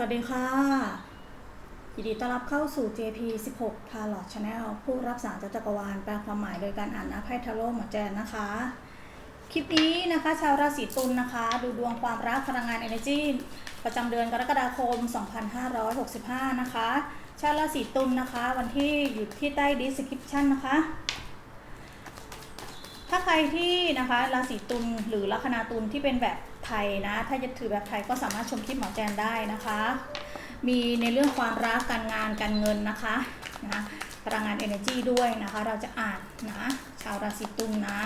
สวัสดีค่ะ ยินดีต้อนรับเข้าสู่ JP 16 Tarot Channel ผู้รับสารจากจักรวาลแปลความหมายโดยการอ่านนะไพ่ทาโร่หมอแจนนะคะ คลิปนี้นะคะ ชาวราศีตุลนะคะ ดูดวงความรักพลังงาน Energy ประจำเดือนกรกฎาคม 2565 นะคะ ชาวราศีตุลนะคะ วันที่อยู่ที่ใต้ description นะคะ ถ้าใครที่นะคะราศีตุลหรือลัคนาตุลที่เป็นแบบไทยนะ ถ้าจะถือแบบไทยก็สามารถชมคลิปหมอแจนได้นะคะ มีในเรื่องความรักการงานการเงินนะคะนะพลังงาน energy ด้วยนะคะ เราจะอ่านนะชาวราศีตุลนะ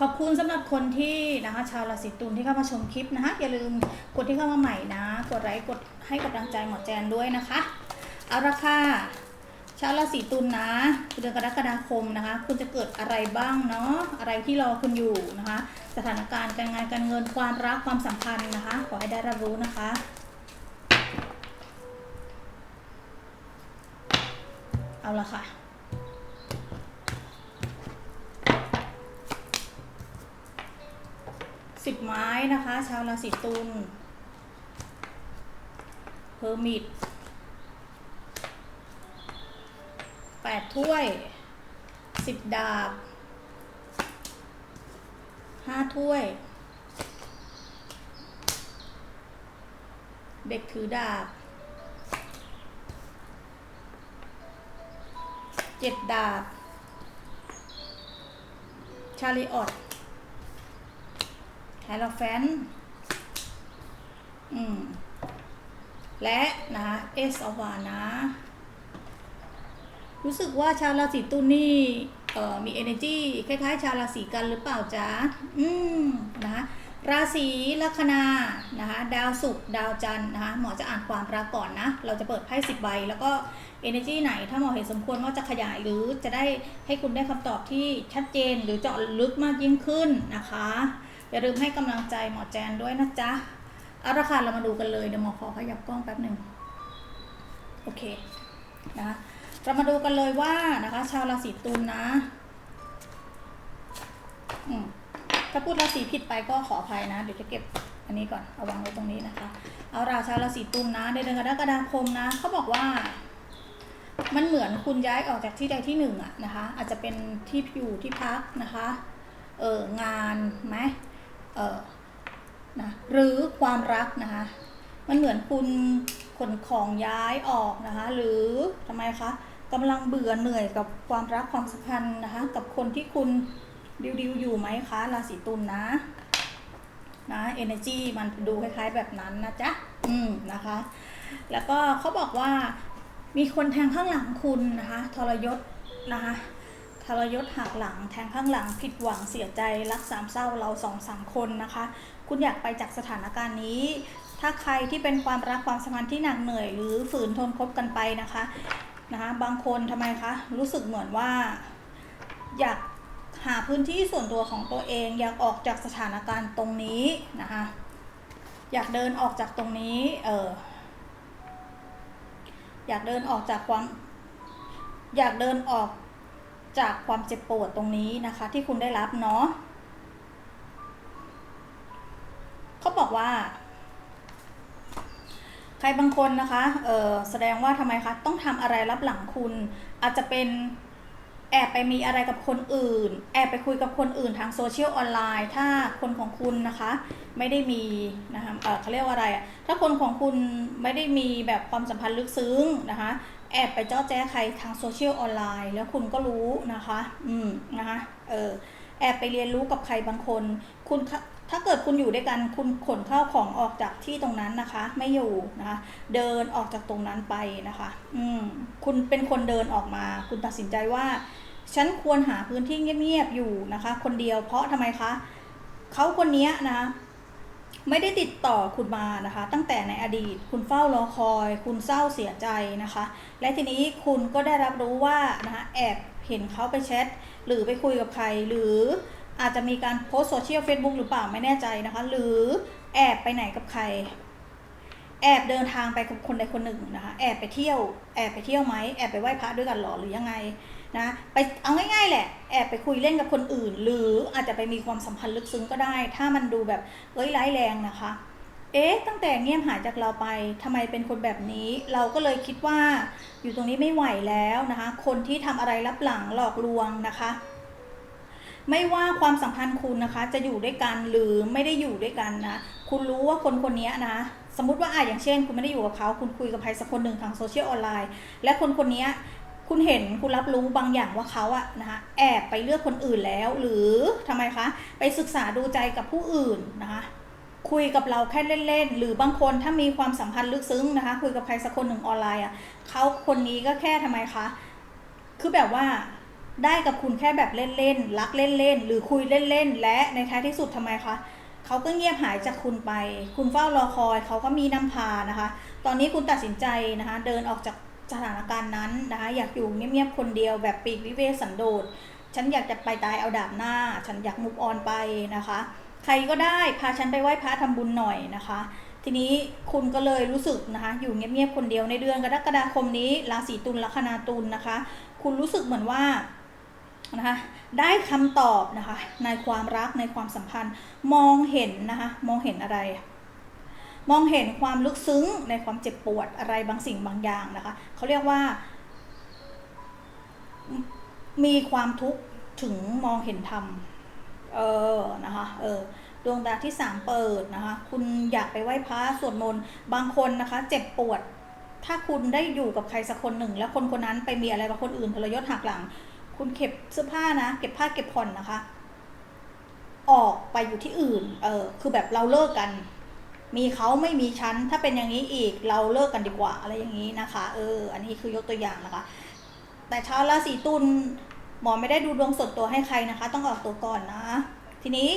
ขอบคุณสำหรับคนที่นะคะชาวราศีตุลที่เข้ามาชมคลิปนะคะอย่าลืมกดที่เข้ามาใหม่นะ กดไลค์กดให้กำลังใจหมอแจนด้วยนะคะ เอาละค่ะ ชาวราศีตุลนะเดือนกรกฎาคมนะคะ คุณจะเกิดอะไรบ้างเนาะอะไรที่รอคุณอยู่นะคะ สถานการณ์การงานการเงินความรักความสัมพันธ์นะคะ ขอให้ได้รับรู้นะคะเอาละค่ะสิบไม้นะคะ ชาวราศีตุลเฮอร์มิต แปดถ้วยสิบดาบห้าถ้วย เด็กถือดาบเจ็ดดาบ ชาลิออตไฮโลแฟน อืม และนะคะเอสอวานะ รู้สึกว่าชาวราศีตุลนี่เอ่อมี energy คล้ายๆ ชาวราศีกันหรือเปล่าจ๊ะอืมนะคะราศีลัคนานะคะดาวศุกร์ดาวจันทร์นะคะหมอจะอ่านความรักก่อนนะ เราจะเปิดไพ่สิบใบ แล้วก็ energy ไหน ถ้าหมอเห็นสมควรว่าจะขยายหรือจะได้ให้คุณได้คำตอบที่ชัดเจนหรือเจาะลึกมากยิ่งขึ้นนะคะ อย่าลืมให้กำลังใจหมอแจนด้วยนะจ๊ะเอาละค่ะเรามาดูกันเลยเดี๋ยวหมอขอขยับกล้องแป๊บหนึ่งโอเคนะคะ เรามาดูกันเลยว่านะคะ ชาวราศีตุลนะถ้าพูดราศีผิดไปก็ขออภัยนะ เดี๋ยวจะเก็บอันนี้ก่อนเอาวางไว้ตรงนี้นะคะ เอาราชาวราศีตุลนะในเดือนกรกฎาคมนะเขาบอกว่า มันเหมือนคุณย้ายออกจากที่ใดที่หนึ่งอะนะคะ อาจจะเป็นที่อยู่ที่พักนะคะ เอองานไหมเออนะหรือความรักนะคะ มันเหมือนคุณขนของย้ายออกนะคะ หรือทำไมคะ กำลังเบื่อเหนื่อยกับความรักความสัมพันธ์นะคะ กับคนที่คุณดิวดิวอยู่ไหมคะราศีตุลนะนะ energy มันดูคล้ายๆแบบนั้นนะจ๊ะ อืมนะคะ แล้วก็เขาบอกว่ามีคนแทงข้างหลังคุณนะคะ ทรยศนะคะทรยศหักหลังแทงข้างหลังผิดหวังเสียใจรักสามเศร้าเราสองสามคนนะคะ คุณอยากไปจากสถานการณ์นี้ ถ้าใครที่เป็นความรักความสัมพันธ์ที่หนักเหนื่อย หรือฝืนทนคบกันไปนะคะ นะคะบางคนทำไมคะรู้สึกเหมือนว่า อยากหาพื้นที่ส่วนตัวของตัวเอง อยากออกจากสถานการณ์ตรงนี้นะคะอยากเดินออกจากตรงนี้เอออยากเดินออกจากความ อยากเดินออกจากความเจ็บปวดตรงนี้นะคะ ที่คุณได้รับเนาะเขาบอกว่า ใครบางคนนะคะ เออแสดงว่าทำไมคะ ต้องทำอะไรรับหลังคุณ อาจจะเป็นแอบไปมีอะไรกับคนอื่น แอบไปคุยกับคนอื่นทางโซเชียลออนไลน์ ถ้าคนของคุณนะคะ ไม่ได้มีนะคะเออเขาเรียกว่าอะไรอะถ้าคนของคุณไม่ได้มีแบบความสัมพันธ์ลึกซึ้งนะคะ แอบไปเจ้าแจ้ใครทางโซเชียลออนไลน์ แล้วคุณก็รู้นะคะ อืมนะคะ เออแอบไปเรียนรู้กับใครบางคน คุณ ถ้าเกิดคุณอยู่ด้วยกันคุณขนข้าวของออกจากที่ตรงนั้นนะคะ ไม่อยู่นะคะ เดินออกจากตรงนั้นไปนะคะ อืมคุณเป็นคนเดินออกมา คุณตัดสินใจว่า ฉันควรหาพื้นที่เงียบๆอยู่นะคะ คนเดียวเพราะทำไมคะเขาคนนี้นะคะไม่ได้ติดต่อคุณมานะคะ ตั้งแต่ในอดีตคุณเฝ้ารอคอย คุณเศร้าเสียใจนะคะ และทีนี้คุณก็ได้รับรู้ว่านะคะแอบเห็นเขาไปแชทหรือไปคุยกับใครหรือ อาจจะมีการโพสโซเชียลเฟซบุ๊กหรือเปล่าไม่แน่ใจนะคะ หรือแอบไปไหนกับใคร แอบเดินทางไปกับคนใดคนหนึ่งนะคะ แอบไปเที่ยว แอบไปเที่ยวไหมแอบไปไหว้พระด้วยกันหรอหรือยังไงนะไปเอาง่ายๆแหละ แอบไปคุยเล่นกับคนอื่น หรืออาจจะไปมีความสัมพันธ์ลึกซึ้งก็ได้ ถ้ามันดูแบบเอ้ยร้ายแรงนะคะ เอ๊ะตั้งแต่เงียบหายจากเราไปทำไมเป็นคนแบบนี้ เราก็เลยคิดว่าอยู่ตรงนี้ไม่ไหวแล้วนะคะ คนที่ทำอะไรลับหลังหลอกลวงนะคะ ไม่ว่าความสัมพันธ์คุณนะคะ จะอยู่ด้วยกันหรือไม่ได้อยู่ด้วยกันนะ คุณรู้ว่าคนคนนี้นะ สมมติว่าอะอย่างเช่น คุณไม่ได้อยู่กับเขาคุณคุยกับใครสักคนหนึ่งทางโซเชียลออนไลน์และคนคนนี้คุณเห็นคุณรับรู้บางอย่างว่าเขาอะนะคะแอบไปเลือกคนอื่นแล้ว หรือทำไมคะ ไปศึกษาดูใจกับผู้อื่นนะคะคุยกับเราแค่เล่นๆ หรือบางคนถ้ามีความสัมพันธ์ลึกซึ้งนะคะ คุยกับใครสักคนหนึ่งออนไลน์อะเขาคนนี้ก็แค่ทำไมคะ คือแบบว่า ได้กับคุณแค่แบบเล่นๆ รักเล่นๆ หรือคุยเล่นๆ และในท้ายที่สุดทำไมคะเขาก็เงียบหายจากคุณไป คุณเฝ้ารอคอย เขาก็มีน้ำพานะคะ ตอนนี้คุณตัดสินใจนะคะ เดินออกจากสถานการณ์นั้นนะคะ อยากอยู่เงียบๆ คนเดียวแบบปีกวิเวกสันโดษ ฉันอยากจะไปตายเอาดาบหน้า ฉันอยากมุกออนไปนะคะ ใครก็ได้พาฉันไปไหว้พระทำบุญหน่อยนะคะทีนี้คุณก็เลยรู้สึกนะคะอยู่เงียบๆคนเดียวในเดือนกรกฎาคมนี้ราศีตุลลัคนาตุลนะคะ คุณรู้สึกเหมือนว่า นะคะได้คำตอบนะคะในความรักในความสัมพันธ์ มองเห็นนะคะมองเห็นอะไร มองเห็นความลึกซึ้งในความเจ็บปวดอะไรบางสิ่งบางอย่างนะคะเขาเรียกว่า มีความทุกข์ถึงมองเห็นธรรมเออนะคะเออดวงตาที่สามเปิดนะคะคุณอยากไปไหว้พระสวดมนต์บางคนนะคะ เจ็บปวดถ้าคุณได้อยู่กับใครสักคนหนึ่ง แล้วคนคนนั้นไปมีอะไรกับคนอื่นทรยศหักหลัง คุณเก็บเสื้อผ้านะ เก็บผ้าเก็บผ่อนนะคะ ออกไปอยู่ที่อื่น เออ คือแบบเราเลิกกัน มีเขาไม่มีฉันถ้าเป็นอย่างนี้อีกเราเลิกกันดีกว่าอะไรอย่างนี้นะคะ เออ อันนี้คือยกตัวอย่างนะคะ แต่ชาวราศีตุลหมอไม่ได้ดูดวงส่วนตัวให้ใครนะคะ ต้องออกตัวก่อนนะ ทีนี้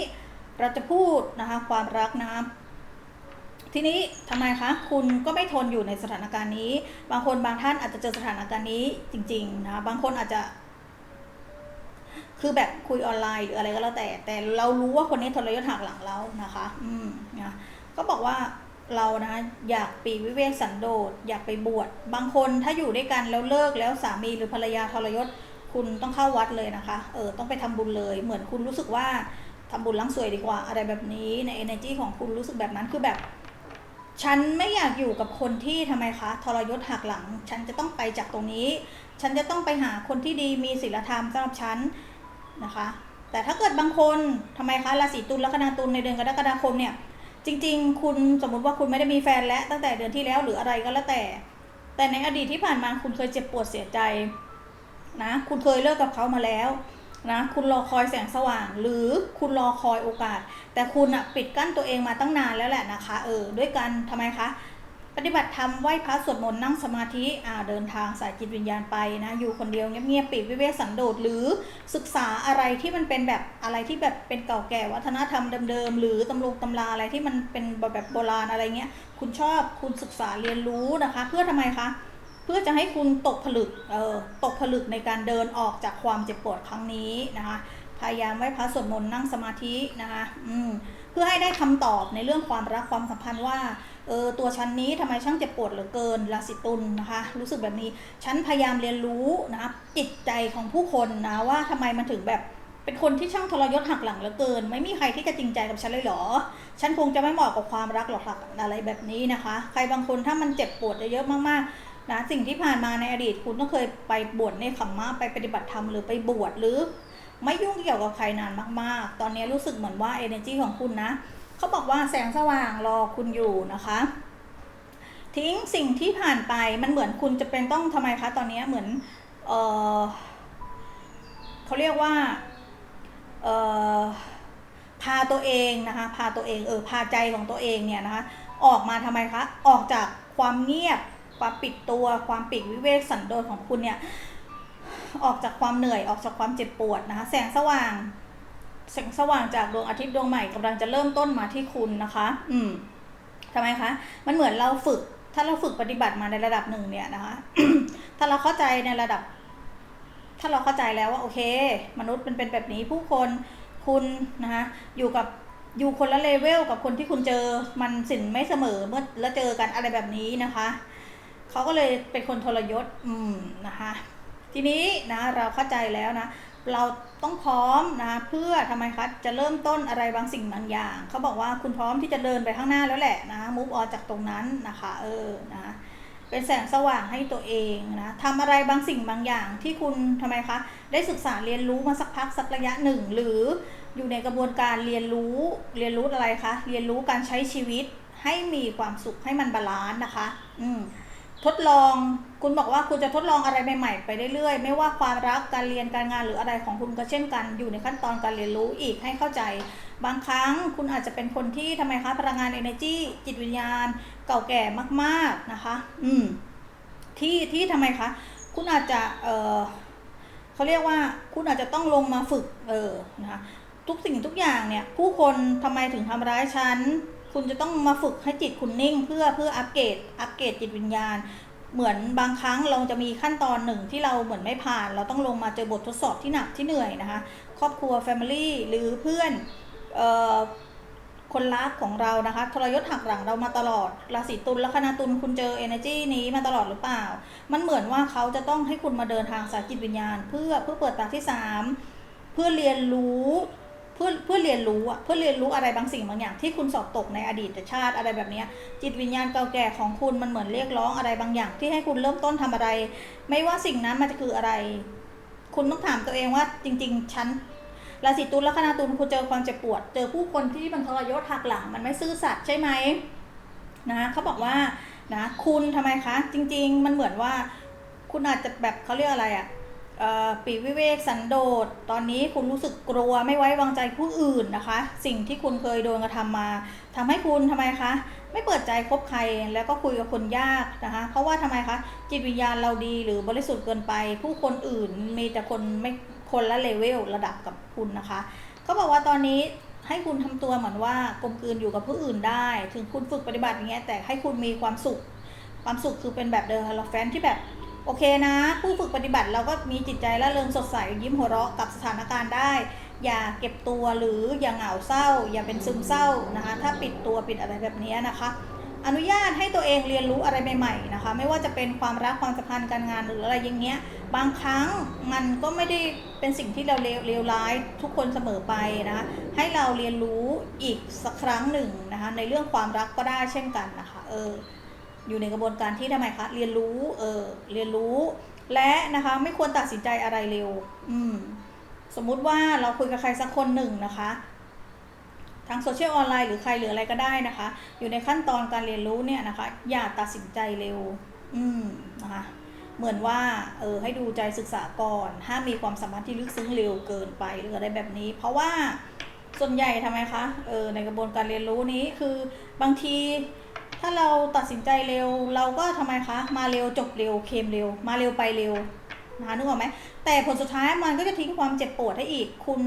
เราจะพูดนะคะ ความรักนะทีนี้ทำไมคะคุณก็ไม่ทนอยู่ในสถานการณ์นี้ บางคนบางท่านอาจจะเจอสถานการณ์นี้จริงๆนะบางคนอาจจะ คือแบบคุยออนไลน์หรืออะไรก็แล้วแต่ แต่เรารู้ว่าคนนี้ทรยศหักหลังเรานะคะ อืมนะก็บอกว่าเรานะอยากปีวิเวกสันโดษอยากไปบวชบางคนถ้าอยู่ด้วยกันแล้วเลิกแล้วสามีหรือภรรยาทรยศคุณต้องเข้าวัดเลยนะคะ เออต้องไปทำบุญเลย เหมือนคุณรู้สึกว่าทำบุญล้างสวยดีกว่า อะไรแบบนี้ใน energy ของคุณรู้สึกแบบนั้นคือแบบ ฉันไม่อยากอยู่กับคนที่ทำไมคะทรยศหักหลัง ฉันจะต้องไปจากตรงนี้ ฉันจะต้องไปหาคนที่ดีมีศีลธรรมสำหรับฉัน นะคะ แต่ถ้าเกิดบางคนทำไมคะราศีตุลแลัคนาตุลในเดือนกรกฎาคมเนี่ยจริง ๆ คุณสมมติว่าคุณไม่ได้มีแฟนแล้วตั้งแต่เดือนที่แล้วหรืออะไรก็แล้วแต่ แต่ในอดีตที่ผ่านมาคุณเคยเจ็บปวดเสียใจนะคุณเคยเลิกกับเขามาแล้วนะคุณรอคอยแสงสว่าง หรือคุณรอคอยโอกาส แต่คุณอะปิดกั้นตัวเองมาตั้งนานแล้วแหละนะคะ เออด้วยกันทำไมคะ ปฏิบัติธรรมไหว้พระสวดมนต์นั่งสมาธิอ่าเดินทางสายจิตวิญญาณไปนะอยู่คนเดียวเงียบๆปีกวิเวกสันโดษหรือศึกษาอะไรที่มันเป็นแบบอะไรที่แบบเป็นเก่าแก่วัฒนธรรมเดิมๆหรือตำรุตำราอะไรที่มันเป็นแบบโบราณอะไรเงี้ยคุณชอบคุณศึกษาเรียนรู้นะคะ เพื่อทำไมคะเพื่อจะให้คุณตกผลึกเออตกผลึกในการเดินออกจากความเจ็บปวดครั้งนี้นะคะพยายามไหว้พระสวดมนต์นั่งสมาธินะคะอืม เพื่อให้ได้คำตอบในเรื่องความรักความสัมพันธ์ว่าเออตัวฉันนี้ทำไมช่างเจ็บปวดเหลือเกินราศีตุลนะคะ รู้สึกแบบนี้ฉันพยายามเรียนรู้นะคะจิตใจของผู้คนนะว่าทำไมมันถึงแบบเป็นคนที่ช่างทรยศหักหลังเหลือเกิน ไม่มีใครที่จะจริงใจกับฉันเลยเหรอ ฉันคงจะไม่เหมาะกับความรักหรอกค่ะอะไรแบบนี้นะคะ ใครบางคนถ้ามันเจ็บปวดเยอะๆมากๆนะสิ่งที่ผ่านมาในอดีตคุณต้องเคยไปบวชในขมมะไปปฏิบัติธรรมหรือไปบวชหรือ ไม่ยุ่งเกี่ยวกับใครนานมากๆ ตอนนี้รู้สึกเหมือนว่า energy ของคุณนะเขาบอกว่าแสงสว่างรอคุณอยู่นะคะทิ้งสิ่งที่ผ่านไปมันเหมือนคุณจะเป็นต้องทำไมคะ ตอนนี้เหมือนเออเขาเรียกว่าเออพาตัวเองนะคะ พาตัวเองเออพาใจของตัวเองเนี่ยนะคะ ออกมาทำไมคะ ออกจากความเงียบ ความปิดตัว ความปีกวิเวกสันโดษของคุณเนี่ย ออกจากความเหนื่อยออกจากความเจ็บปวดนะคะ แสงสว่าง แสงสว่างจากดวงอาทิตย์ดวงใหม่กำลังจะเริ่มต้นมาที่คุณนะคะ อืมทำไมคะ มันเหมือนเราฝึก ถ้าเราฝึกปฏิบัติมาในระดับหนึ่งเนี่ยนะคะ ถ้าเราเข้าใจในระดับ ถ้าเราเข้าใจแล้วว่าโอเค มนุษย์มันเป็นแบบนี้ผู้คนคุณนะคะอยู่กับอยู่คนละเลเวลกับคนที่คุณเจอมันสินไม่เสมอเมื่อแล้วเจอกันอะไรแบบนี้นะคะเขาก็เลยเป็นคนทรยศ อืมนะคะ ทีนี้นะเราเข้าใจแล้วนะ เราต้องพร้อมนะเพื่อทำไมคะจะเริ่มต้นอะไรบางสิ่งบางอย่างเขาบอกว่าคุณพร้อมที่จะเดินไปข้างหน้าแล้วแหละนะมุกออจากตรงนั้นนะคะเออนะคะเป็นแสงสว่างให้ตัวเองนะทำอะไรบางสิ่งบางอย่างที่คุณทำไมคะได้ศึกษาเรียนรู้มาสักพักสักระยะหนึ่ง หรืออยู่ในกระบวนการเรียนรู้เรียนรู้อะไรคะเรียนรู้การใช้ชีวิตให้มีความสุขให้มันบาลานซ์นะคะ อืม ทดลอง คุณบอกว่าคุณจะทดลองอะไรใหม่ๆไปเรื่อยๆ ไม่ว่าความรักการเรียนการงานหรืออะไรของคุณก็เช่นกัน อยู่ในขั้นตอนการเรียนรู้อีกให้เข้าใจ บางครั้งคุณอาจจะเป็นคนที่ทำไมคะพลังงาน energy จิตวิญญาณ เก่าแก่มากๆนะคะ อืมที่ที่ทำไมคะ คุณอาจจะเออเขาเรียกว่าคุณอาจจะต้องลงมาฝึก เออนะคะทุกสิ่งทุกอย่างเนี่ย ผู้คนทำไมถึงทำร้ายฉัน คุณจะต้องมาฝึกให้จิตคุณนิ่ง เพื่อเพื่ออัปเกรดอัปเกรดจิตวิญญาณ เหมือนบางครั้งเราจะมีขั้นตอนหนึ่งที่เราเหมือนไม่ผ่าน เราต้องลงมาเจอบททดสอบที่หนักที่เหนื่อยนะคะ ครอบครัว Family หรือเพื่อนเอ่อคนรักของเรานะคะทรยศหักหลังเรามาตลอดราศีตุลและคณะตุลคุณเจอ energy นี้มาตลอดหรือเปล่า มันเหมือนว่าเขาจะต้องให้คุณมาเดินทางสายจิตวิญญาณ เพื่อเพื่อเปิดตาที่สามเพื่อเรียนรู้ พื่อเพื่อเรียนรู้อะเพื่อเรียนรู้อะไรบางสิ่งบางอย่าง ที่คุณสอบตกในอดีตชาติอะไรแบบนี้จิตวิญญาณเก่าแก่ของคุณมันเหมือนเรียกร้องอะไรบางอย่าง ที่ให้คุณเริ่มต้นทำอะไร ไม่ว่าสิ่งนั้นมันจะคืออะไร คุณต้องถามตัวเองว่าจริง ๆ ฉันราศีตุลและคณะตุลคุณเจอความเจ็บปวด เจอผู้คนที่มันทรยศหักหลัง มันไม่ซื่อสัตย์ใช่ไหมนะเขาบอกว่านะคุณทำไมคะ จริง ๆ มันเหมือนว่า คุณอาจจะแบบเขาเรียกอะไรอะเอ่อ ปีวิเวกสันโดษ ตอนนี้คุณรู้สึกกลัวไม่ไว้วางใจผู้อื่นนะคะ สิ่งที่คุณเคยโดนกระทำมาทำให้คุณทำไมคะ ไม่เปิดใจคบใครแล้วก็คุยกับคนยากนะคะ เพราะว่าทำไมคะ จิตวิญญาณเราดีหรือบริสุทธิ์เกินไป ผู้คนอื่นมีแต่คนไม่คนละเลเวลระดับกับคุณนะคะเขาบอกว่าตอนนี้ให้คุณทำตัวเหมือนว่ากลมกลืนอยู่กับผู้อื่นได้ ถึงคุณฝึกปฏิบัติอย่างเงี้ยแต่ให้คุณมีความสุข ความสุขคือเป็นแบบเดอร์แฟนที่แบบ โอเคนะ ผู้ฝึกปฏิบัติเราก็มีจิตใจละเริงสดใสยิ้มหัวเราะกับสถานการณ์ได้ อย่าเก็บตัวหรืออย่าเหงาเศร้า อย่าเป็นซึมเศร้านะคะ ถ้าปิดตัวปิดอะไรแบบนี้นะคะ อนุญาตให้ตัวเองเรียนรู้อะไรใหม่ๆนะคะ ไม่ว่าจะเป็นความรักความสัมพันธ์การงานหรืออะไรอย่างเงี้ย บางครั้งมันก็ไม่ได้เป็นสิ่งที่เราเลวเลวร้ายทุกคนเสมอไปนะคะให้เราเรียนรู้อีกสักครั้งหนึ่งนะคะในเรื่องความรักก็ได้เช่นกันนะคะ เออ อยู่ในกระบวนการที่ทำไมคะเรียนรู้เออเรียนรู้ และนะคะไม่ควรตัดสินใจอะไรเร็ว อืมสมมุติว่าเราคุยกับใครสักคนหนึ่งนะคะทางโซเชียลออนไลน์หรือใครหรืออะไรก็ได้นะคะ อยู่ในขั้นตอนการเรียนรู้เนี่ยนะคะ อย่าตัดสินใจเร็ว อืมนะคะเหมือนว่าเออให้ดูใจศึกษาก่อนห้ามมีความสัมพันธ์ที่ลึกซึ้งเร็วเกินไปหรืออะไรแบบนี้ เพราะว่าส่วนใหญ่ทำไมคะเออในกระบวนการเรียนรู้นี้คือบางที ถ้าเราตัดสินใจเร็ว เราก็ทำไมคะ มาเร็วจบเร็วเคมเร็ว มาเร็วไปเร็วนะคะนึกออกไหมแต่ผลสุดท้ายมันก็จะทิ้งความเจ็บปวดให้อีก คุณ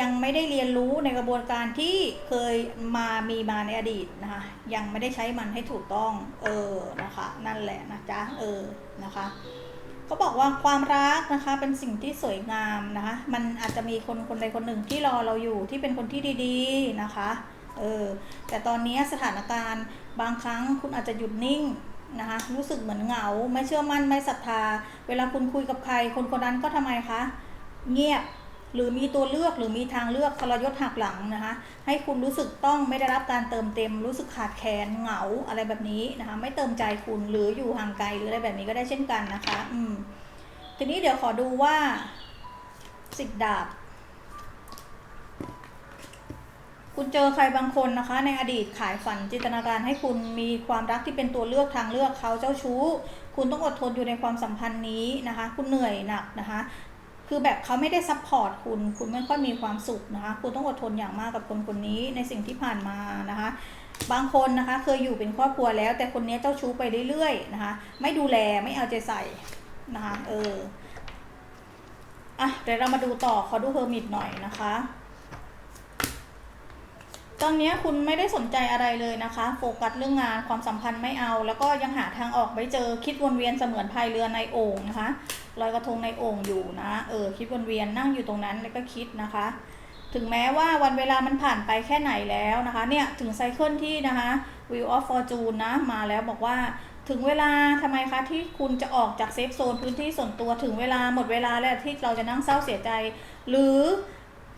ยังไม่ได้เรียนรู้ในกระบวนการที่เคยมามีมาในอดีตนะคะ ยังไม่ได้ใช้มันให้ถูกต้อง เออนะคะ นั่นแหละนะจ๊ะเออนะคะเขาบอกว่าความรักนะคะเป็นสิ่งที่สวยงามนะคะ มันอาจจะมีคนคนใดคนหนึ่งที่รอเราอยู่ที่เป็นคนที่ดี ๆนะคะ เออแต่ตอนนี้สถานการณ์บางครั้งคุณอาจจะหยุดนิ่งนะคะรู้สึกเหมือนเหงา ไม่เชื่อมั่นไม่ศรัทธา เวลาคุณคุยกับใคร คนคนนั้นก็ทำไมคะเงียบหรือมีตัวเลือกหรือมีทางเลือกทรยศหักหลังนะคะ ให้คุณรู้สึกต้องไม่ได้รับการเติมเต็ม รู้สึกขาดแคลนเหงาอะไรแบบนี้นะคะ ไม่เติมใจคุณหรืออยู่ห่างไกลหรืออะไรแบบนี้ก็ได้เช่นกันนะคะ อืมทีนี้เดี๋ยวขอดูว่าสิบดาบ คุณเจอใครบางคนนะคะ ในอดีตขายฝันจินตนาการให้คุณมีความรักที่เป็นตัวเลือกทางเลือกเขาเจ้าชู้ คุณต้องอดทนอยู่ในความสัมพันธ์นี้นะคะ คุณเหนื่อยหนักนะคะ คือแบบเขาไม่ได้ซัพพอร์ตคุณ คุณไม่ค่อยมีความสุขนะคะ คุณต้องอดทนอย่างมากกับคนคนนี้ในสิ่งที่ผ่านมานะคะบางคนนะคะเคยอยู่เป็นครอบครัวแล้ว แต่คนนี้เจ้าชู้ไปเรื่อยๆนะคะ ไม่ดูแลไม่เอาใจใส่นะคะ เอออะเดี๋ยวเรามาดูต่อขอดูเฮอร์มิตหน่อยนะคะ ตอนนี้คุณไม่ได้สนใจอะไรเลยนะคะ โฟกัสเรื่องงานความสัมพันธ์ไม่เอา แล้วก็ยังหาทางออกไม่เจอคิดวนเวียนเสมือนพายเรือในโอ่งนะคะลอยกระทงในโอ่งอยู่นะเออคิดวนเวียนนั่งอยู่ตรงนั้นแล้วก็คิดนะคะ ถึงแม้ว่าวันเวลามันผ่านไปแค่ไหนแล้วนะคะ เนี่ยถึงไซเคิลที่นะคะ Wheel of Fortune นะมาแล้วบอกว่าถึงเวลาทำไมคะที่คุณจะออกจากเซฟโซนพื้นที่ส่วนตัวถึงเวลาหมดเวลาแล้วที่เราจะนั่งเศร้าเสียใจ หรือ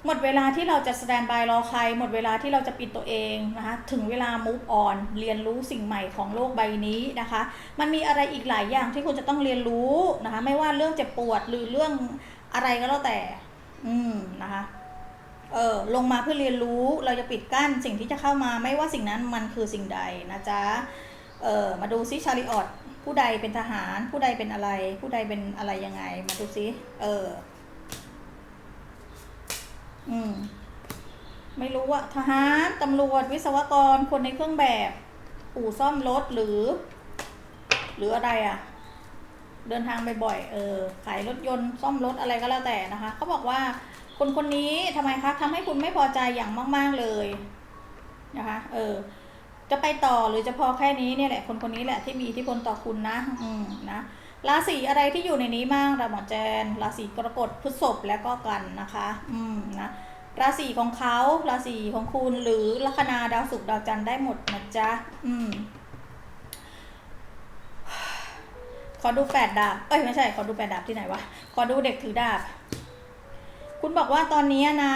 หมดเวลาที่เราจะสแตนบายรอใคร หมดเวลาที่เราจะปิดตัวเองนะคะถึงเวลา move on เรียนรู้สิ่งใหม่ของโลกใบนี้นะคะ มันมีอะไรอีกหลายอย่างที่คุณจะต้องเรียนรู้นะคะ ไม่ว่าเรื่องเจ็บปวดหรือเรื่องอะไรก็แล้วแต่ อืมนะคะเออลงมาเพื่อเรียนรู้เราจะปิดกั้นสิ่งที่จะเข้ามา ไม่ว่าสิ่งนั้นมันคือสิ่งใดนะจ๊ะเออมาดูซิชาริออตผู้ใดเป็นทหาร ผู้ใดเป็นอะไร ผู้ใดเป็นอะไรยังไง มาดูซิเออ อืม ไม่รู้อะทหารตำรวจวิศวกรคนในเครื่องแบบอู่ซ่อมรถหรือ หรืออะไรอะเดินทางบ่อยๆเออขายรถยนต์ซ่อมรถอะไรก็แล้วแต่นะคะเขาบอกว่าคนคนนี้ทำไมคะทำให้คุณไม่พอใจอย่างมาก ๆเลยนะคะ เออ จะไปต่อหรือจะพอแค่นี้เนี่ยแหละ คนคนนี้แหละที่มีอิทธิพลต่อคุณนะ อืมนะ ราศีอะไรที่อยู่ในนี้บ้างระหมอแจน ราศีกรกฎพฤษภและก็กันนะคะ อืมนะราศีของเขาราศีของคุณหรือลัคนาดาวศุกร์ดาวจันทร์ได้หมดนะจ๊ะอืมขอดูแปดดาบ เอ้ยไม่ใช่ ขอดูแปดดาบที่ไหนวะ ขอดูเด็กถือดาบ คุณบอกว่าตอนนี้นะ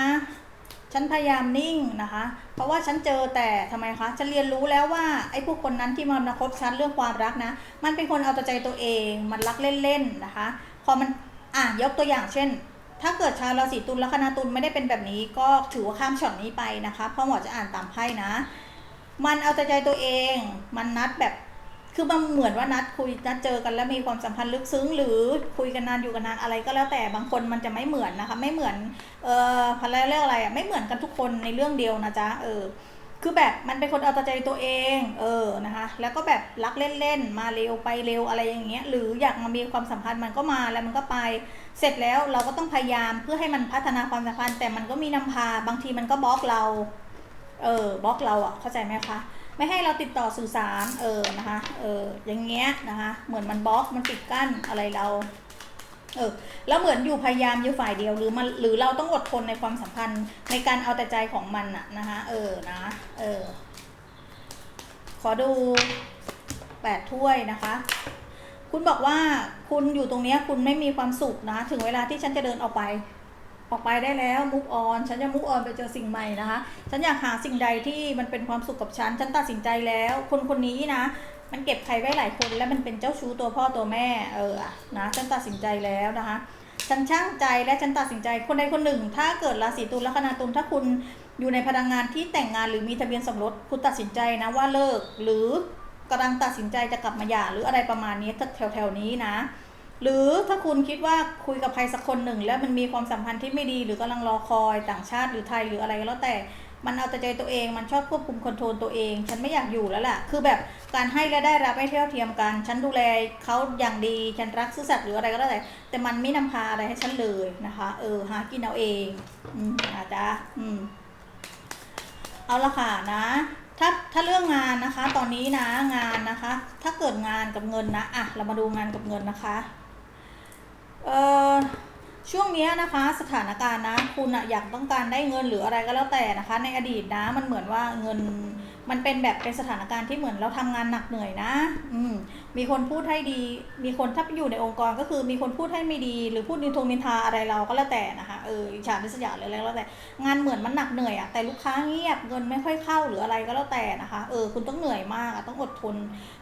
ฉันพยายามนิ่งนะคะ เพราะว่าฉันเจอแต่ทำไมคะ ฉันเรียนรู้แล้วว่าไอ้ผู้คนนั้นที่มาคบฉันเรื่องความรักนะ มันเป็นคนเอาแต่ใจตัวเอง มันรักเล่นๆนะคะ พอมันอะยกตัวอย่างเช่น ถ้าเกิดชาวราศีตุลลัคนาตุลไม่ได้เป็นแบบนี้ก็ถือว่าข้ามช็อตนี้ไปนะคะ เพราะหมอจะอ่านตามไพ่นะ มันเอาแต่ใจตัวเอง มันนัดแบบ คือมันเหมือนว่านัดคุยนัดเจอกันแล้วมีความสัมพันธ์ลึกซึ้ง หรือคุยกันนานอยู่กันนานอะไรก็แล้วแต่บางคนมันจะไม่เหมือนนะคะ ไม่เหมือนเอ่อพันเรียกอะไรอะไม่เหมือนกันทุกคนในเรื่องเดียวนะจ๊ะเออคือแบบมันเป็นคนเอาแต่ใจตัวเอง เออนะคะ แล้วก็แบบรักเล่นๆ มาเร็วไปเร็วอะไรอย่างเงี้ย หรืออยากมามีความสัมพันธ์มันก็มาแล้วมันก็ไป เสร็จแล้วเราก็ต้องพยายามเพื่อให้มันพัฒนาความสัมพันธ์แต่มันก็มีนำพา บางทีมันก็บล็อกเรา เออบล็อกเราอะเข้าใจไหมคะ ไม่ให้เราติดต่อสื่อสาร เออ นะคะ เออ อย่างเงี้ยนะคะ เหมือนมันบล็อก มันปิดกั้นอะไรเรา เออ แล้วเหมือนอยู่พยายามอยู่ฝ่ายเดียว หรือมัน หรือเราต้องอดทนในความสัมพันธ์ในการเอาแต่ใจของมันอะนะคะ เออ นะ เออ ขอดูแปดถ้วยนะคะ คุณบอกว่าคุณอยู่ตรงเนี้ยคุณไม่มีความสุขนะ ถึงเวลาที่ฉันจะเดินออกไป ออกไปได้แล้วมุกออนฉันจะมุกออนไปเจอสิ่งใหม่นะคะ ฉันอยากหาสิ่งใดที่มันเป็นความสุขกับฉัน ฉันตัดสินใจแล้ว คนคนนี้นะ มันเก็บใครไว้หลายคนและมันเป็นเจ้าชู้ตัวพ่อตัวแม่ เออนะฉันตัดสินใจแล้วนะคะ ฉันช่างใจและฉันตัดสินใจคนใดคนหนึ่ง ถ้าเกิดราศีตุลลัคนาตุลถ้าคุณอยู่ในพลังงานที่แต่งงานหรือมีทะเบียนสมรสคุณตัดสินใจนะว่าเลิกหรือกำลังตัดสินใจจะกลับมาหย่าหรืออะไรประมาณนี้แถวๆนี้นะ หรือถ้าคุณคิดว่าคุยกับใครสักคนหนึ่ง แล้วมันมีความสัมพันธ์ที่ไม่ดีหรือกำลังรอคอยต่างชาติหรือไทยหรืออะไรก็แล้วแต่มันเอาแต่ใจตัวเองมันชอบควบคุมคอนโทรลตัวเอง ฉันไม่อยากอยู่แล้วล่ะ คือแบบการให้และได้รับไม่เท่าเทียมกัน ฉันดูแลเขาอย่างดี ฉันรักซื่อสัตย์หรืออะไรก็แล้วแต่ แต่มันไม่นำพาอะไรให้ฉันเลยนะคะ เออ หากินเอาเองอืมอาจจะอืมเอาละค่ะนะ ถ้าถ้าเรื่องงานนะคะ ตอนนี้นะงานนะคะ ถ้าเกิดงานกับเงินนะอะเรามาดูงานกับเงินนะคะ เอ่อช่วงนี้นะคะสถานการณ์นะคุณอะอยากต้องการได้เงินหรืออะไรก็แล้วแต่นะคะ ในอดีตนะมันเหมือนว่าเงินมันเป็นแบบเป็นสถานการณ์ที่เหมือนเราทำงานหนักเหนื่อยนะ อืมมีคนพูดให้ดี มีคนถ้าอยู่ในองค์กรก็คือมีคนพูดให้ไม่ดี หรือพูดนินทงนินทาอะไรเราก็แล้วแต่นะคะเออฉาริษยาหรืออะไรก็แล้วแต่งานเหมือนมันหนักเหนื่อยอะแต่ลูกค้าเงียบเงินไม่ค่อยเข้าหรืออะไรก็แล้วแต่นะคะเออคุณต้องเหนื่อยมากอะต้องอดทน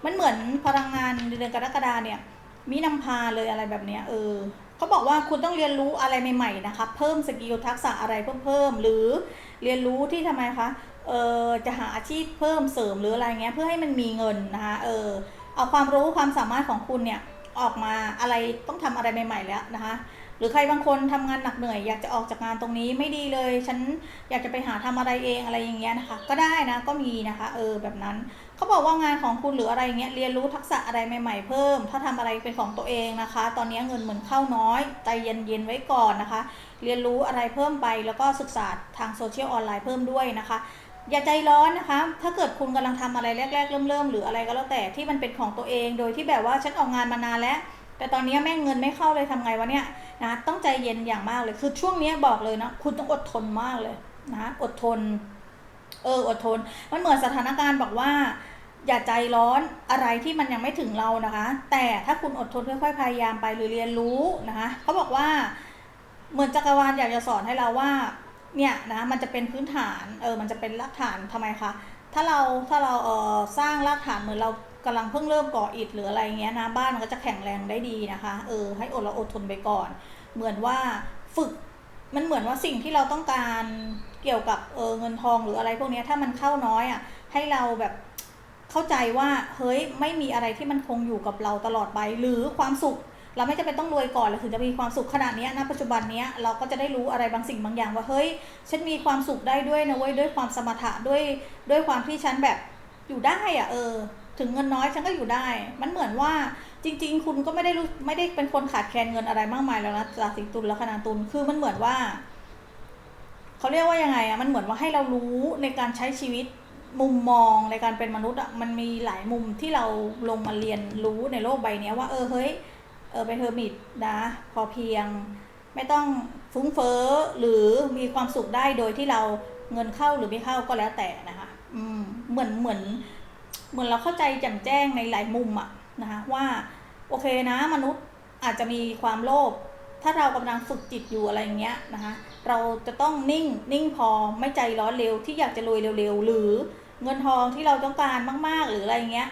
มันเหมือนพลังงานเดือนกรกฎาเนี่ย มีนำพาเลยอะไรแบบเนี้ยเออเขาบอกว่าคุณต้องเรียนรู้อะไรใหม่ๆนะคะเพิ่มสกิลทักษะอะไรเพิ่มเพิ่มหรือเรียนรู้ที่ทำไมคะเออจะหาอาชีพเพิ่มเสริมหรืออะไรเงี้ยเพื่อให้มันมีเงินนะคะเออเอาความรู้ความสามารถของคุณเนี่ยออกมาอะไรต้องทำอะไรใหม่ ๆ แล้วนะคะหรือใครบางคนทำงานหนักเหนื่อยอยากจะออกจากงานตรงนี้ไม่ดีเลย ฉันอยากจะไปหาทำอะไรเองอะไรอย่างเงี้ยนะคะ ก็ได้นะก็มีนะคะ เออแบบนั้น เขาบอกว่างานของคุณหรืออะไรเงี้ยเรียนรู้ทักษะอะไรใหม่ ๆ เพิ่ม ถ้าทำอะไรเป็นของตัวเองนะคะ ตอนนี้เงินเหมือนเข้าน้อย ใจเย็นๆไว้ก่อนนะคะ เรียนรู้อะไรเพิ่มไปแล้วก็ศึกษาทางโซเชียลออนไลน์เพิ่มด้วยนะคะ อย่าใจร้อนนะคะ ถ้าเกิดคุณกำลังทำอะไรแรก ๆ เริ่มๆหรืออะไรก็แล้วแต่ที่มันเป็นของตัวเอง โดยที่แบบว่าฉันออกงานมานานแล้วแต่ตอนนี้แม่งเงินไม่เข้าเลยทำไงวะเนี่ยนะต้องใจเย็นอย่างมากเลยคือช่วงนี้บอกเลยนะคุณต้องอดทนมากเลยนะอดทน เอออดทน มันเหมือนสถานการณ์บอกว่า อย่าใจร้อนอะไรที่มันยังไม่ถึงเรานะคะ แต่ถ้าคุณอดทนค่อยๆพยายามไปหรือเรียนรู้นะคะเขาบอกว่าเหมือนจักรวาลอยากจะสอนให้เราว่าเนี่ยนะมันจะเป็นพื้นฐานเออมันจะเป็นรากฐานทำไมคะถ้าเราถ้าเราเออสร้างรากฐานเหมือนเรากำลังเพิ่งเริ่มก่ออิฐหรืออะไรเงี้ยนะบ้านมันก็จะแข็งแรงได้ดีนะคะเออให้อดเราอดทนไปก่อน เหมือนว่าฝึกมันเหมือนว่าสิ่งที่เราต้องการ เกี่ยวกับเออเงินทองหรืออะไรพวกนี้ถ้ามันเข้าน้อยอะให้เราแบบเข้าใจว่าเฮ้ยไม่มีอะไรที่มันคงอยู่กับเราตลอดไปหรือความสุข เราไม่จำเป็นต้องรวยก่อนเราถึงจะมีความสุขขนาดนี้ณปัจจุบันนี้เราก็จะได้รู้อะไรบางสิ่งบางอย่างว่าเฮ้ยฉันมีความสุขได้ด้วยนะเว้ยด้วยความสมถะด้วยด้วยความที่ฉันแบบอยู่ได้อะเออ ถึงเงินน้อยฉันก็อยู่ได้ มันเหมือนว่าจริง ๆ คุณก็ไม่ได้รู้ไม่ได้เป็นคนขาดแคลนเงินอะไรมากมายแล้วนะจากสิงตุลและคณาตุลคือมันเหมือนว่า เขาเรียกว่ายังไงอะมันเหมือนว่าให้เรารู้ในการใช้ชีวิตมุมมองในการเป็นมนุษย์อะมันมีหลายมุมที่เราลงมาเรียนรู้ในโลกใบนี้ว่าเออเฮ้ยเออเป็นเทอร์มิตนะ พอเพียง ไม่ต้องฟุ้งเฟ้อหรือมีความสุขได้โดยที่เราเงินเข้าหรือไม่เข้าก็แล้วแต่นะคะอืมเหมือนเหมือนเหมือนเราเข้าใจแจ่มแจ้งในหลายมุมอะนะคะว่าโอเคนะมนุษย์อาจจะมีความโลภถ้าเรากำลังฝึกจิตอยู่อะไรอย่างเงี้ยนะคะ เราจะต้องนิ่งนิ่งพอไม่ใจร้อนเร็วที่อยากจะรวยเร็วๆ หรือเงินทองที่เราต้องการมาก ๆ หรืออะไรเงี้ย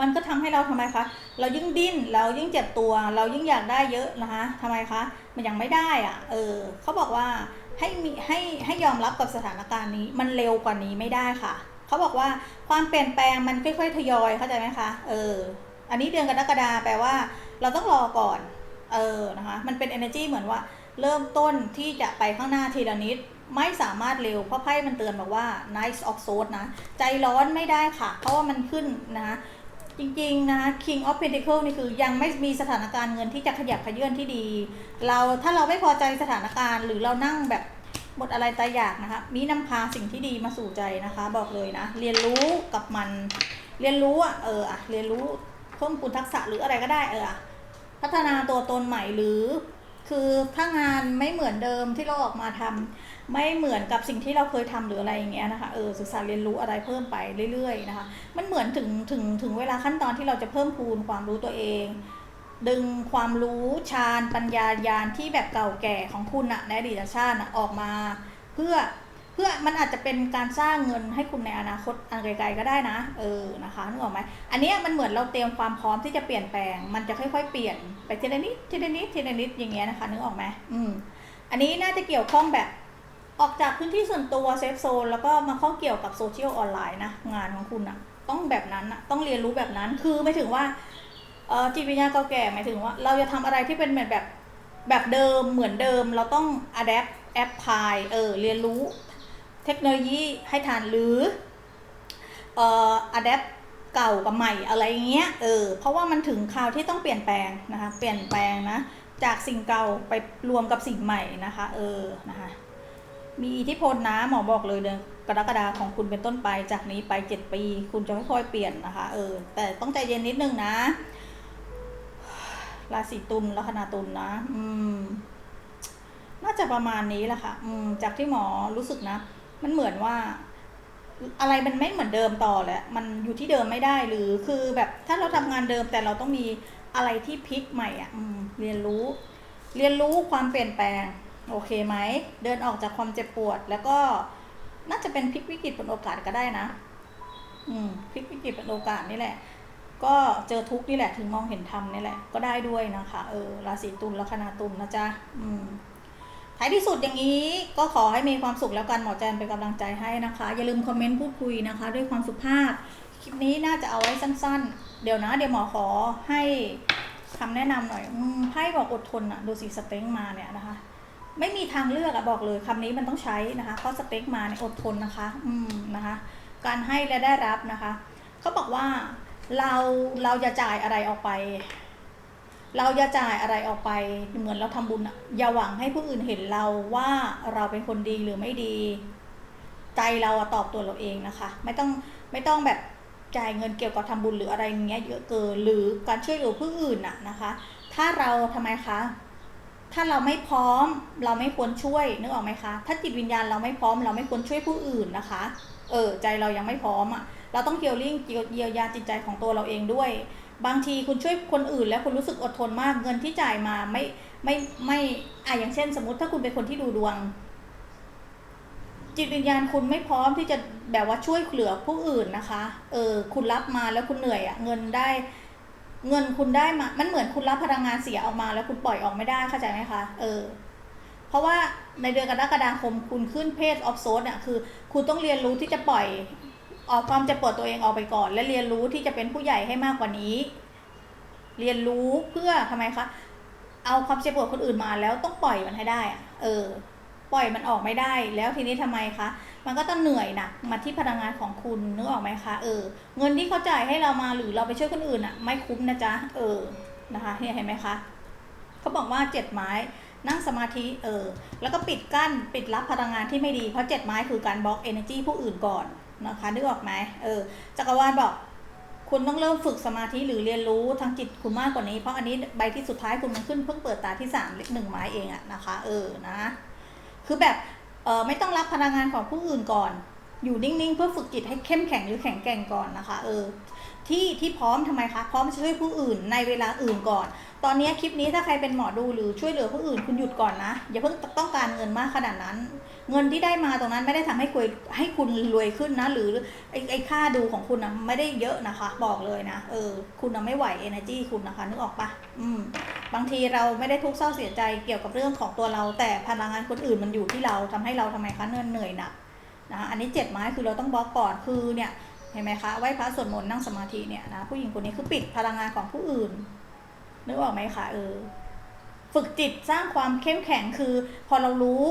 มันก็ทำให้เราทำไมคะ เรายิ่งดิ้นเรายิ่งเจ็บตัว เรายิ่งอยากได้เยอะนะคะทำไมคะ มันยังไม่ได้อะเออเขาบอกว่าให้มีให้ให้ยอมรับกับสถานการณ์นี้ มันเร็วกว่านี้ไม่ได้ค่ะเขาบอกว่าความเปลี่ยนแปลงมันค่อยๆทยอยเข้าใจไหมคะเออ อันนี้เดือนกรกฎาแปลว่า เราต้องรอก่อน เออนะคะ มันเป็น energy เหมือนว่า เริ่มต้นที่จะไปข้างหน้าทีละนิด ไม่สามารถเร็วเพราะไพ่มันเตือนบอกว่า nice of swords นะ ใจร้อนไม่ได้ค่ะ เพราะว่ามันขึ้นนะคะจริงๆนะคะ king of pentacle นี่คือยังไม่มีสถานการณ์เงินที่จะขยับขยื่นที่ดี เราถ้าเราไม่พอใจสถานการณ์หรือเรานั่งแบบหมดอะไรตายอยากนะคะ มีนำพาสิ่งที่ดีมาสู่ใจนะคะ บอกเลยนะ เรียนรู้กับมัน เรียนรู้อะเอออะเรียนรู้เพิ่มพูนทักษะหรืออะไรก็ได้เออพัฒนาตัวตนใหม่หรือ คือถ้างานไม่เหมือนเดิมที่เราออกมาทำไม่เหมือนกับสิ่งที่เราเคยทำหรืออะไรอย่างเงี้ยนะคะเออศึกษาเรียนรู้อะไรเพิ่มไปเรื่อยๆนะคะมันเหมือนถึงถึงถึงเวลาขั้นตอนที่เราจะเพิ่มพูนความรู้ตัวเอง ดึงความรู้ฌานปัญญาญาณที่แบบเก่าแก่ของคุณอะในอดีตชาติอะออกมา เพื่อ พื่อมันอาจจะเป็นการสร้างเงินให้คุณในอนาคตอันไกลๆก็ได้นะ เออนะคะนึกออกไหมอันนี้มันเหมือนเราเตรียมความพร้อมที่จะเปลี่ยนแปลง มันจะค่อยๆเปลี่ยนไปทีละนิดทีละนิดทีละนิดอย่างเงี้ยนะคะนึกออกไหมอืมอันนี้น่าจะเกี่ยวข้องแบบออกจากพื้นที่ส่วนตัวเซฟโซนแล้วก็มาข้องเกี่ยวกับโซเชียลออนไลน์นะงานของคุณอะต้องแบบนั้นอะต้องเรียนรู้แบบนั้นคือไม่ถึงว่าเออจิตวิญญาณเก่าแก่หมายถึงว่า เราจะทำอะไรที่เป็นแบบแบบแบบเดิมเหมือนเดิมเราต้อง adapt แอปพลายเออเรียนรู้ เทคโนโลยีให้ทันหรือเอ่อ adapt เก่ากับใหม่อะไรเงี้ยเออเพราะว่ามันถึงคราวที่ต้องเปลี่ยนแปลงนะคะเปลี่ยนแปลงนะจากสิ่งเก่าไปรวมกับสิ่งใหม่นะคะเออนะคะมีอิทธิพลนะหมอบอกเลยเดือนกรกฎาของคุณเป็นต้นไปจากนี้ไปเจ็ดปี คุณจะค่อยๆเปลี่ยนนะคะเออแต่ต้องใจเย็นนิดนึงนะราศีตุลลัคนาตุลนะ อืม น่าจะประมาณนี้แหละค่ะ อืม จากที่หมอรู้สึกนะ มันเหมือนว่า อะไรมันไม่เหมือนเดิมต่อแหละมันอยู่ที่เดิมไม่ได้หรือคือแบบถ้าเราทำงานเดิมแต่เราต้องมีอะไรที่พลิกใหม่อะอืมเรียนรู้ เรียนรู้ความเปลี่ยนแปลง โอเคไหมเดินออกจากความเจ็บปวด แล้วก็น่าจะเป็นพลิกวิกฤตเป็นโอกาสก็ได้นะ อืมพลิกวิกฤตเป็นโอกาสนี่แหละ ก็เจอทุกนี่แหละ ถึงมองเห็นธรรมนี่แหละ ก็ได้ด้วยนะคะ เออราศีตุลลัคนาตุลนะจ๊ะอืม ท้ายที่สุดอย่างนี้ก็ขอให้มีความสุขแล้วกันหมอแจนเป็นกำลังใจให้นะคะ อย่าลืมคอมเมนต์พูดคุยนะคะ ด้วยความสุภาพ คลิปนี้น่าจะเอาไว้สั้น ๆ เดี๋ยวนะ เดี๋ยวหมอขอให้คำแนะนำหน่อยอไพ่บอกอดทนอะดูสิสเต็งมาเนี่ยนะคะ ไม่มีทางเลือกอะบอกเลยคำนี้มันต้องใช้นะคะ เพราะสเต็กมาเนี่ยอดทนนะคะ อืมนะคะ การให้และได้รับนะคะเขาบอกว่าเราเราจะจ่ายอะไรออกไป เราจะจ่ายอะไรออกไปเหมือนเราทำบุญอะอย่าหวังให้ผู้อื่นเห็นเราว่าเราเป็นคนดีหรือไม่ดี ใจเราตอบตัวเราเองนะคะ ไม่ต้องไม่ต้องแบบจ่ายเงินเกี่ยวกับทำบุญหรืออะไรเงี้ยเยอะเกินหรือการช่วยเหลือผู้อื่นอะนะคะ ถ้าเราทำไมคะถ้าเราไม่พร้อมเราไม่ควรช่วยนึกออกไหมคะ ถ้าจิตวิญญาณเราไม่พร้อมเราไม่ควรช่วยผู้อื่นนะคะ เออใจเรายังไม่พร้อมอะ่ะ เราต้องเฮียริ่งเยียวยาจิตใจของตัวเราเองด้วย บางทีคุณช่วยคนอื่น แล้วคุณรู้สึกอดทนมากเงินที่จ่ายมาไม่ไม่ไม่อะอย่างเช่น สมมติถ้าคุณเป็นคนที่ดูดวง จิตวิญญาณคุณไม่พร้อมที่จะแบบว่าช่วยเหลือผู้อื่นนะคะ เออ คุณรับมาแล้วคุณเหนื่อยอะ่ะ เงินได้ เงินคุณได้มา มันเหมือนคุณรับพลังงานเสียออกมา แล้วคุณปล่อยออกไม่ได้เข้าใจไหมคะ เออ เพราะว่าในเดือนกรกฎาคมคุณขึ้นเพศออฟโซดเนี่ยคือ คุณต้องเรียนรู้ที่จะปล่อย ออกความเจ็บปวดตัวเองออกไปก่อน และเรียนรู้ที่จะเป็นผู้ใหญ่ให้มากกว่านี้ เรียนรู้เพื่อทำไมคะเอาความเจ็บปวดคนอื่นมาแล้วต้องปล่อยมันให้ได้อะเออ ปล่อยมันออกไม่ได้ แล้วทีนี้ทำไมคะ มันก็ต้องเหนื่อยหนักมาที่พลังงานของคุณนึกออกไหมคะ เออ เงินที่เขาจ่ายให้เรามาหรือเราไปช่วยคนอื่นอะไม่คุ้มนะจ๊ะ เออ นะคะเนี่ยเห็นไหมคะ เขาบอกว่าเจ็ดไม้ นั่งสมาธิ เออ แล้วก็ปิดกั้น ปิดรับพลังงานที่ไม่ดี เพราะเจ็ดไม้คือการบล็อก energy ผู้อื่นก่อน นะคะนึกออกไหมเออจักรวาลบอก คุณต้องเริ่มฝึกสมาธิหรือเรียนรู้ทางจิตคุณมากกว่านี้ เพราะอันนี้ใบที่สุดท้ายคุณมันขึ้นเพิ่งเปิดตาที่สามเล็กหนึ่งไม้เองอะนะคะ เออนะคือแบบเออไม่ต้องรับพลังงานของผู้อื่นก่อน อยู่นิ่งๆ เพื่อฝึกจิตให้เข้มแข็งหรือแข็งแกร่งก่อนนะคะ เออที่ที่พร้อมทำไมคะพร้อมจะช่วยผู้อื่นในเวลาอื่นก่อน ตอนนี้คลิปนี้ถ้าใครเป็นหมอดูหรือช่วยเหลือผู้อื่นคุณหยุดก่อนนะอย่าเพิ่งต้องการเงินมากขนาดนั้น เงินที่ได้มาตรงนั้นไม่ได้ทำให้คุยให้คุณรวยขึ้นนะ หรือไอ้ไอ้ค่าดูของคุณนะไม่ได้เยอะนะคะ บอกเลยนะเออ คุณนะไม่ไหว energy คุณนะคะนึกออกปะอืม บางทีเราไม่ได้ทุกข์เศร้าเสียใจเกี่ยวกับเรื่องของตัวเรา แต่พลังงานคนอื่นมันอยู่ที่เราทำให้เราทำไมคะเนื่อยเหนื่อยหนักนะคะอันนี้เจ็ดไม้คือเราต้องบล็อกก่อนคือเนี่ยเห็นไหมคะไหว้พระสวดมนต์นั่งสมาธิเนี่ยนะผู้หญิงคนนี้คือปิดพลังงานของผู้อื่นนึกออกไหมคะเออฝึกจิตสร้างความเข้มแข็งคือ พอเรารู้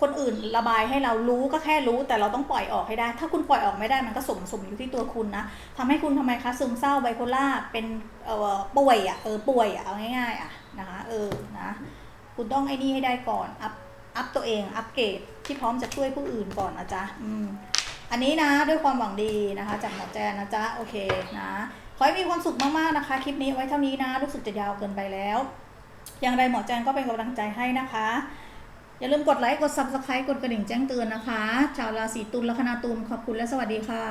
คนอื่นระบายให้เรารู้ก็แค่รู้แต่เราต้องปล่อยออกให้ได้ ถ้าคุณปล่อยออกไม่ได้มันก็สมสมอยู่ที่ตัวคุณนะทำให้คุณทำไมคะซึมเศร้าไบโพล่าเป็นเอ่อป่วยอะเออป่วยอะเอาง่ายๆอะนะคะเออนะคุณต้องไอ้นี่ให้ได้ก่อนอัพอัพตัวเองอัพเกรดที่พร้อมจะช่วยผู้อื่นก่อนนะจ๊ะอืมอันนี้นะด้วยความหวังดีนะคะ จากหมอแจนนะจ๊ะโอเคนะขอให้มีความสุขมากๆนะคะ คลิปนี้ไว้เท่านี้นะรู้สึกจะยาวเกินไปแล้ว อย่างไรหมอแจนก็เป็นกำลังใจให้นะคะ อย่าลืมกดไลค์ กด subscribe กดกระดิ่งแจ้งเตือนนะคะ ชาวราศีตุลลัคนาตุลขอบคุณและสวัสดีค่ะ